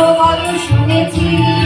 গল্প কত শুনেছি।